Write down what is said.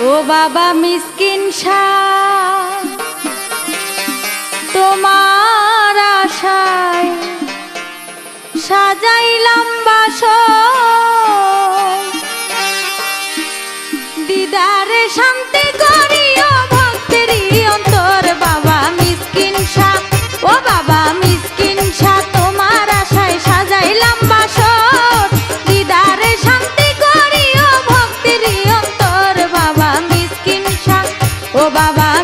ও বাবা মিসকিন তোমার আশায় সাজাইলাম বাস দিদারে শান্তি 我爸爸。